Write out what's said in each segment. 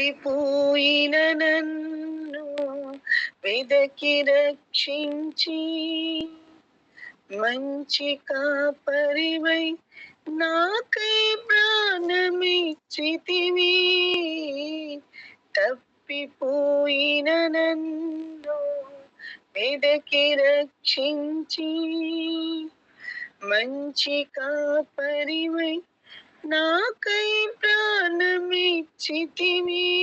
తప్పిపోయిన నన్ను వెదకి రక్షించి మంచి కాపరివై నాకై ప్రాణమిచ్చితివి. తప్పిపోయిన నన్ను వెదకి రక్షించి మంచి కాపరివై నాకై ప్రాణమిచ్చితివి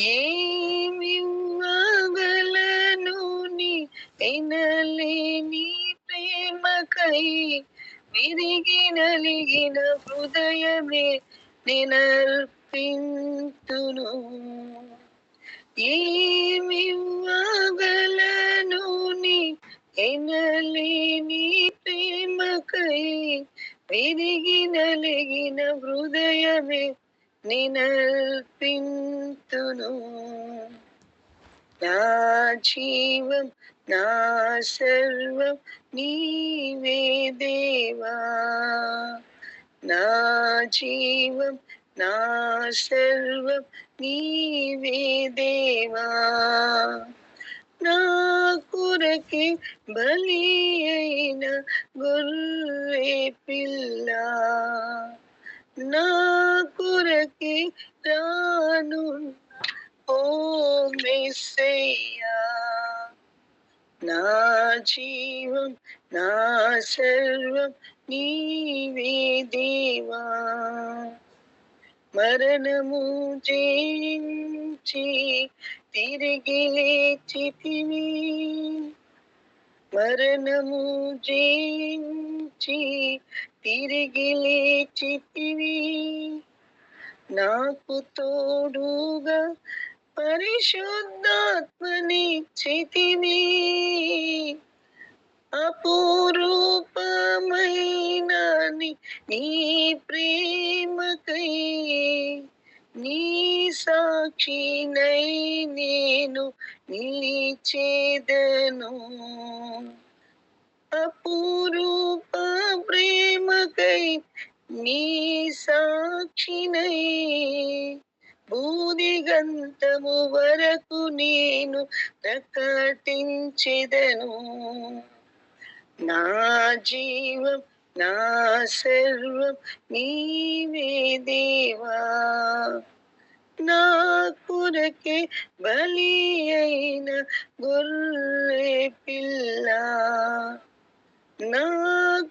ఏమివ్వగలను నీ ఎనలేని ప్రేమకై? విరిగి నలిగిన హృదయమే నినర్పింతును. ఏమివ్వగలను నిన హృదయమే నినల్పింతును నా జీవం నా సర్వం నీవే దేవా. నా జీవం నా సర్వం నీవే దేవా. నా కొరకి బలి అయిన గొర్రె పిల్ల. నా కొరకి రాను. ఓ మెస్సయ్యా నా జీవం నా సర్వం నీవే దేవా. మరణము జయించి తిరిగి లేచితివి మరణము జయించి తిరిగి లేచితివి. నాకు తోడుగా పరిశుద్ధాత్మనిచ్చితివి అపూరూపమైన నీ- నీ ప్రేమకై నీ సాక్షినై నేను నిలిచేదను. అపూరూప ప్రేమకై నీ సాక్షినై. భూదిగంతము వరకు నేను ప్రకటించెదను. నా జీవం నా సర్వం నీవే దేవా. నా కొరకే బలి అయిన గొర్రె పిల్ల. నా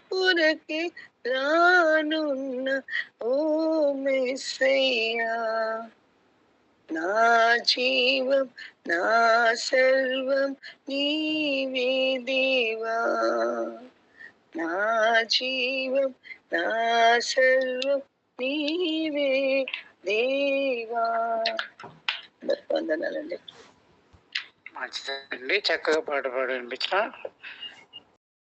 కొరకే రానున్న ఓ మెస్సయ్యా. నా జీవం నా సర్వం నీవే దేవా. నా జీవం నా సర్వం నీవే దేవా. వందనాలండి. మంచిదండి. చక్కగా పాట పాడు వినిపించిన